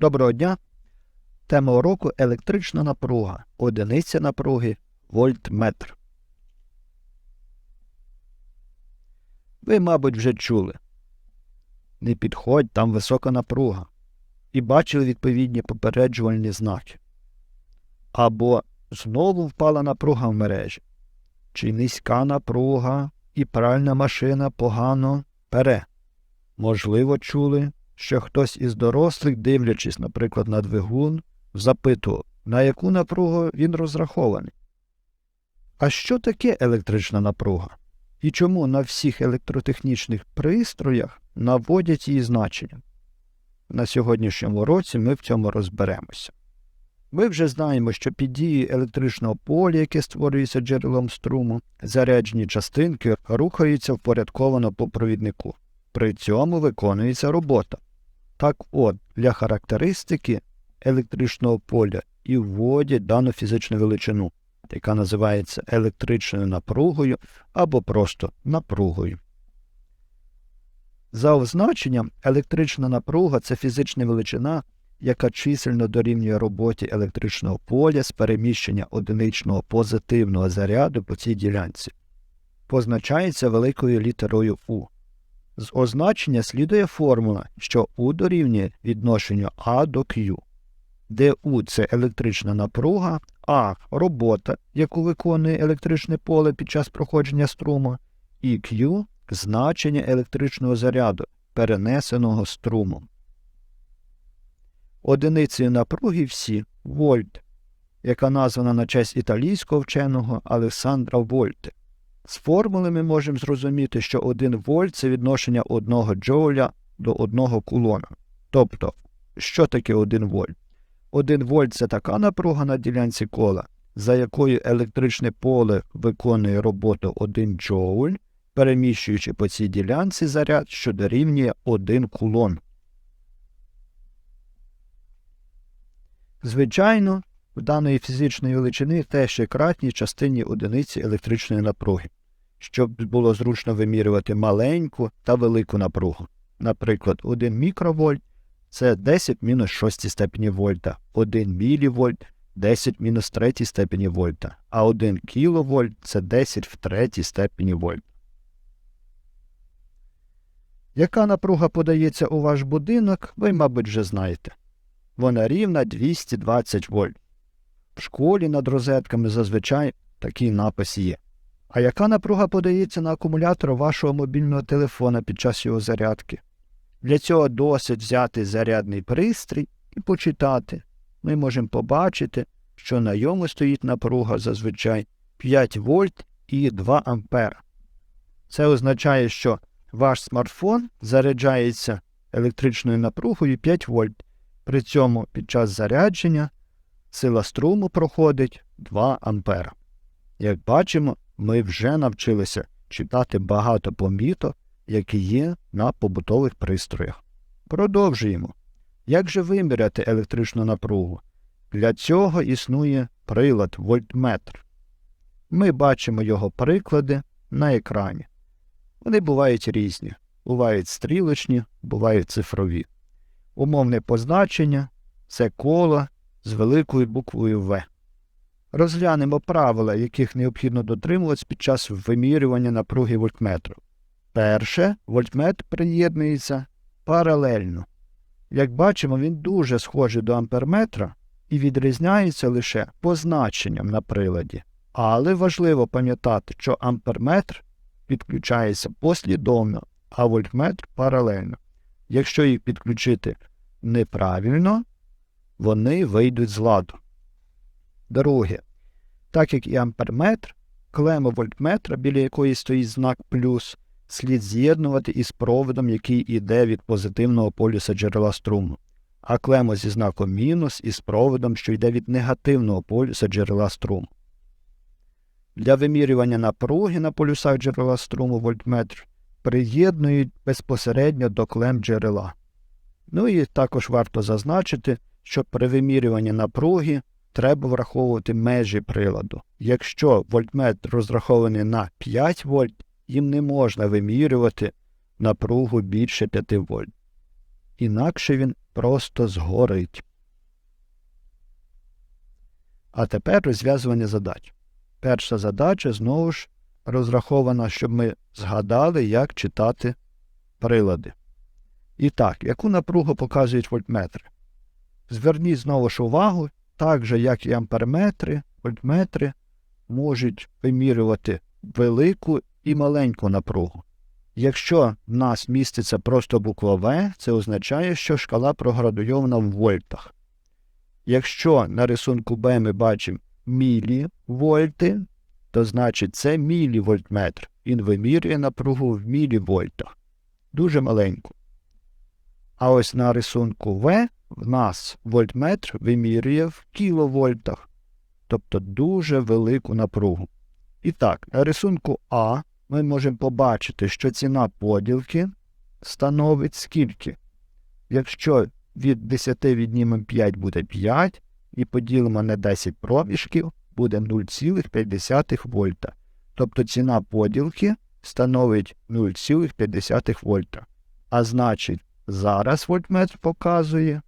Доброго дня. Тема уроку електрична напруга. Одиниця напруги вольтметр. Ви, мабуть, вже чули. Не підходь, там висока напруга. І бачили відповідні попереджувальні знаки. Або знову впала напруга в мережі. Чи низька напруга і пральна машина погано пере. Можливо, чули, що хтось із дорослих, дивлячись, наприклад, на двигун, запитував, на яку напругу він розрахований. А що таке електрична напруга? І чому на всіх електротехнічних пристроях наводять її значення? На сьогоднішньому році ми в цьому розберемося. Ми вже знаємо, що під дією електричного поля, яке створюється джерелом струму, заряджені частинки рухаються впорядковано по провіднику. При цьому виконується робота. Так от, для характеристики електричного поля і вводять дану фізичну величину, яка називається електричною напругою або просто напругою. За означенням, електрична напруга це фізична величина, яка чисельно дорівнює роботі електричного поля з переміщення одиничного позитивного заряду по цій ділянці. Позначається великою літерою У. З означення слідує формула, що U дорівнює відношенню А до Q, де U – це електрична напруга, А робота, яку виконує електричне поле під час проходження струму, і Q значення електричного заряду, перенесеного струмом. Одиницею напруги всі вольт, яка названа на честь італійського вченого Олександра Вольте. З формули ми можемо зрозуміти, що 1 вольт це відношення 1 джоуля до 1 кулона. Тобто, що таке 1 вольт? 1 вольт це така напруга на ділянці кола, за якою електричне поле виконує роботу 1 джоуль, переміщуючи по цій ділянці заряд, що дорівнює 1 кулон. Звичайно, в даної фізичної величини теж є кратні частині одиниці електричної напруги, щоб було зручно вимірювати маленьку та велику напругу. Наприклад, 1 мікровольт це 10 мінус 6 степені вольта, 1 мілівольт 10 мінус 3 степені вольта, а 1 кіловольт це 10 в 3 степені вольта. Яка напруга подається у ваш будинок, ви, мабуть, вже знаєте. Вона рівна 220 вольт. В школі над розетками зазвичай такий напис є. А яка напруга подається на акумулятор вашого мобільного телефона під час його зарядки? Для цього досить взяти зарядний пристрій і почитати. Ми можемо побачити, що на йому стоїть напруга зазвичай 5 вольт і 2 ампера. Це означає, що ваш смартфон заряджається електричною напругою 5 вольт. При цьому під час зарядження сила струму проходить 2 ампера. Як бачимо, ми вже навчилися читати багато поміток, які є на побутових пристроях. Продовжуємо. Як же виміряти електричну напругу? Для цього існує прилад вольтметр. Ми бачимо його приклади на екрані. Вони бувають різні, бувають стрілочні, бувають цифрові. Умовне позначення це коло з великою буквою В. Розглянемо правила, яких необхідно дотримуватися під час вимірювання напруги вольтметру. Перше, вольтметр приєднується паралельно. Як бачимо, він дуже схожий до амперметра і відрізняється лише позначенням на приладі. Але важливо пам'ятати, що амперметр підключається послідовно, а вольтметр паралельно. Якщо їх підключити неправильно, вони вийдуть з ладу. Друге, так як і амперметр, клему вольтметра, біля якої стоїть знак плюс, слід з'єднувати із проводом, який йде від позитивного полюса джерела струму, а клему зі знаком мінус із проводом, що йде від негативного полюса джерела струму. Для вимірювання напруги на полюсах джерела струму вольтметр приєднують безпосередньо до клем джерела. Ну і також варто зазначити, що при вимірюванні напруги треба враховувати межі приладу. Якщо вольтметр розрахований на 5 вольт, їм не можна вимірювати напругу більше 5 вольт. інакше він просто згорить. А тепер розв'язування задач. Перша задача знову ж розрахована, щоб ми згадали, як читати прилади. І так, яку напругу показують вольтметри? Зверніть знову ж увагу, так же, як і амперметри, вольтметри можуть вимірювати велику і маленьку напругу. Якщо в нас міститься просто буква В, це означає, що шкала проградуйована в вольтах. Якщо на рисунку Б ми бачимо мілівольти, то значить це мілівольтметр. Він вимірює напругу в мілівольтах. Дуже маленьку. А ось на рисунку В в нас вольтметр вимірює в кіловольтах, тобто дуже велику напругу. І так, на рисунку А ми можемо побачити, що ціна поділки становить скільки. Якщо від 10 віднімемо 5 буде 5, і поділимо на 10 проміжків, буде 0,5 вольта. Тобто ціна поділки становить 0,5 вольта. А значить, зараз вольтметр показує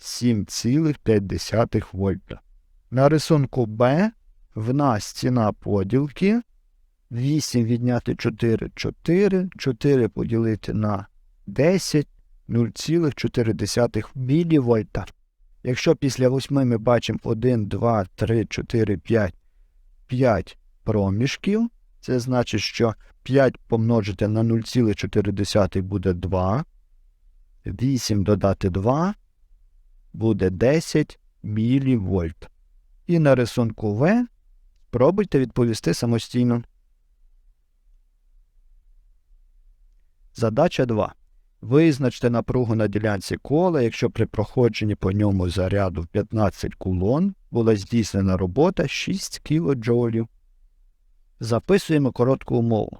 7,5 вольта. На рисунку Б в нас ціна поділки 8 відняти 4 4, 4 поділити на 10 0,4 мілівольта. Якщо після 8 ми бачимо 1, 2, 3, 4, 5, 5 проміжків, це значить, що 5 помножити на 0,4 буде 2. 8 додати 2 буде 10 мілівольт. І на рисунку В спробуйте відповісти самостійно. Задача 2. Визначте напругу на ділянці кола, якщо при проходженні по ньому заряду в 15 кулон була здійснена робота 6 кДж. Записуємо коротку умову.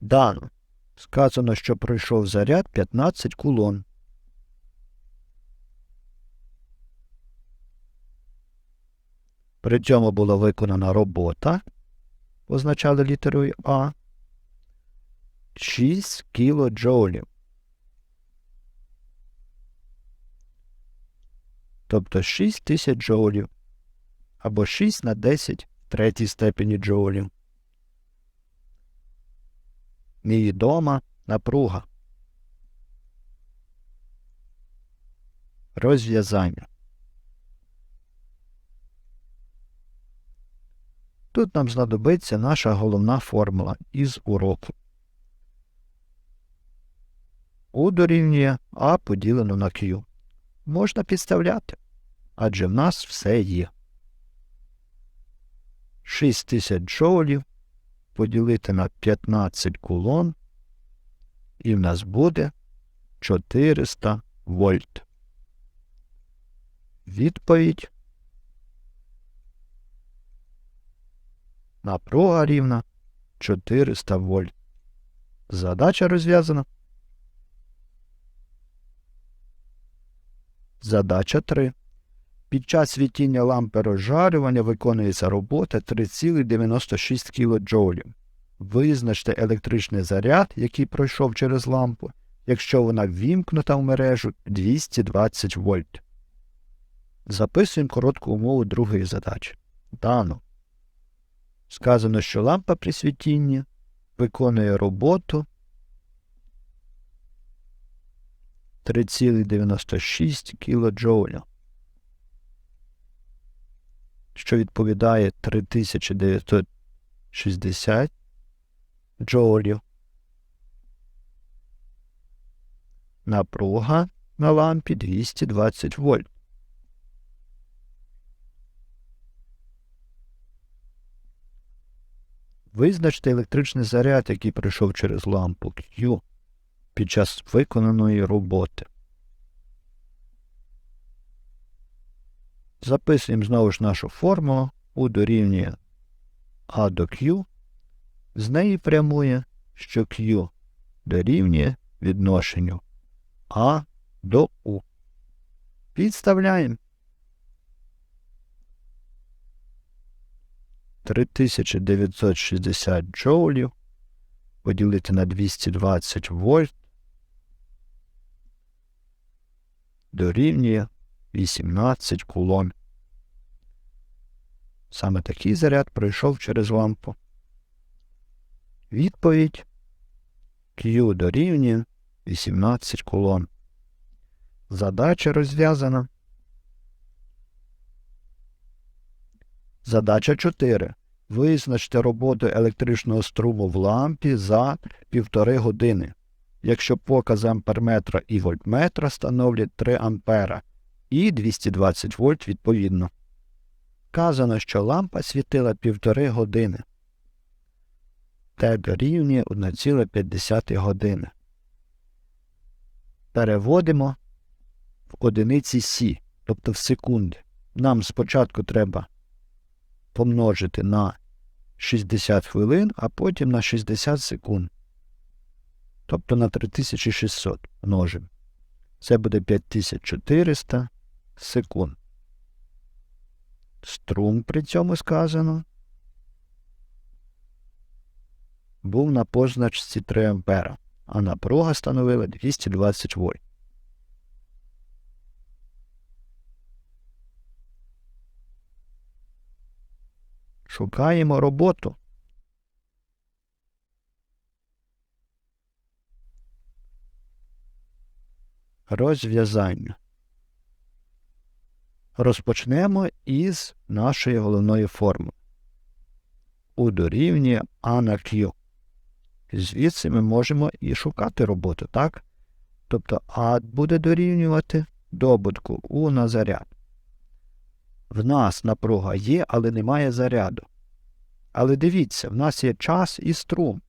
Дано. Сказано, що пройшов заряд 15 кулон. При цьому була виконана робота, позначали літерою А. 6 кілоджоулів. Тобто 6 тисяч джоулів. Або 6 на 10 в третій степені джоулів. Невідома напруга. Розв'язання. Тут нам знадобиться наша головна формула із уроку. У дорівнює А поділено на Q. Можна підставляти, адже в нас все є. 6000 джоулів поділити на 15 кулон, і в нас буде 400 вольт. Відповідь напруга рівна 400 вольт. Задача розв'язана. Задача 3. Під час світіння лампи розжарювання виконується робота 3,96 кДж. Визначте електричний заряд, який пройшов через лампу, якщо вона ввімкнута в мережу 220 вольт. Записуємо коротку умову другої задачі. Дано. Сказано, що лампа при світінні виконує роботу 3,96 кДж, що відповідає 3960 джоулів. Напруга на лампі 220 вольт. Визначте електричний заряд, який пройшов через лампу Q під час виконаної роботи. Записуємо знову ж нашу формулу у дорівнює А до Q. З неї прямує, що Q дорівнює відношенню А до У. Підставляємо 3960 джоулів поділити на 220 вольт дорівнює 18 кулон. Саме такий заряд пройшов через лампу. Відповідь Q дорівнює 18 кулон. Задача розв'язана. Задача 4. Визначте роботу електричного струму в лампі за півтори години, якщо покази амперметра і вольтметра становлять 3 ампера і 220 вольт відповідно. Вказано, що лампа світила півтори години. Т дорівнює 1,5 години. Переводимо в одиниці Сі, тобто в секунди. Нам спочатку треба помножити на 60 хвилин, а потім на 60 секунд. Тобто на 3600 множимо. Це буде 5400 секунд. Струм при цьому сказано. Був на позначці 3 ампера, а напруга становила 220 вольт. Шукаємо роботу. Розв'язання. Розпочнемо із нашої головної форми. У дорівнює А. Звідси ми можемо і шукати роботу, так? Тобто А буде дорівнювати добутку У на заряд. В нас напруга є, але немає заряду. Але дивіться, в нас є час і струм.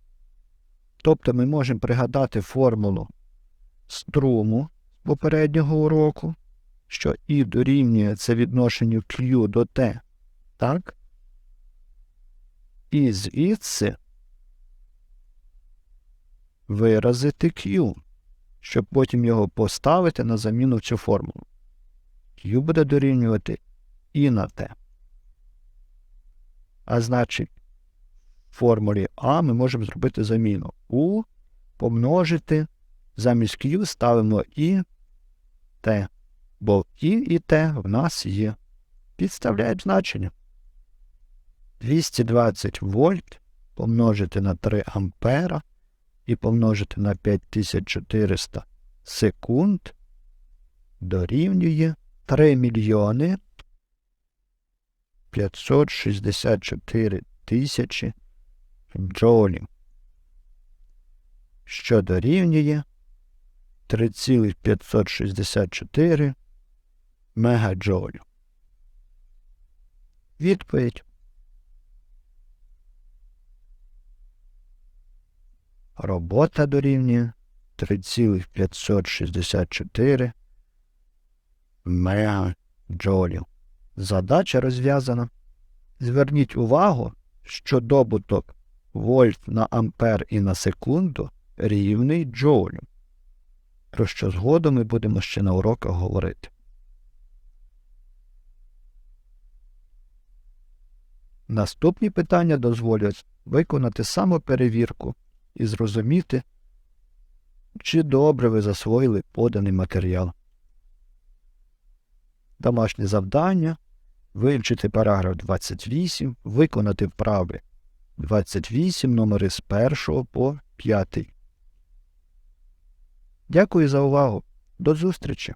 Тобто ми можемо пригадати формулу струму попереднього уроку, що І дорівнює це відношенню Q до T. Так? І звідси виразити Q, щоб потім його поставити на заміну в цю формулу. Q буде дорівнювати і на Т. А значить, в формулі А ми можемо зробити заміну. У помножити замість Q ставимо і Т, бо І і Т в нас є. Підставляють значення. 220 вольт помножити на 3 ампера і помножити на 5400 секунд дорівнює 3 мільйони 564 тисячі джоулів, що дорівнює 3,564 мегаджоулів. Відповідь. Робота дорівнює 3,564 мегаджоулів. Задача розв'язана. Зверніть увагу, що добуток вольт на ампер і на секунду рівний джоулю, про що згодом ми будемо ще на уроках говорити. Наступні питання дозволять виконати самоперевірку і зрозуміти, чи добре ви засвоїли поданий матеріал. Домашнє завдання вивчити параграф 28, виконати вправи 28 номери з 1 по 5. Дякую за увагу. До зустрічі!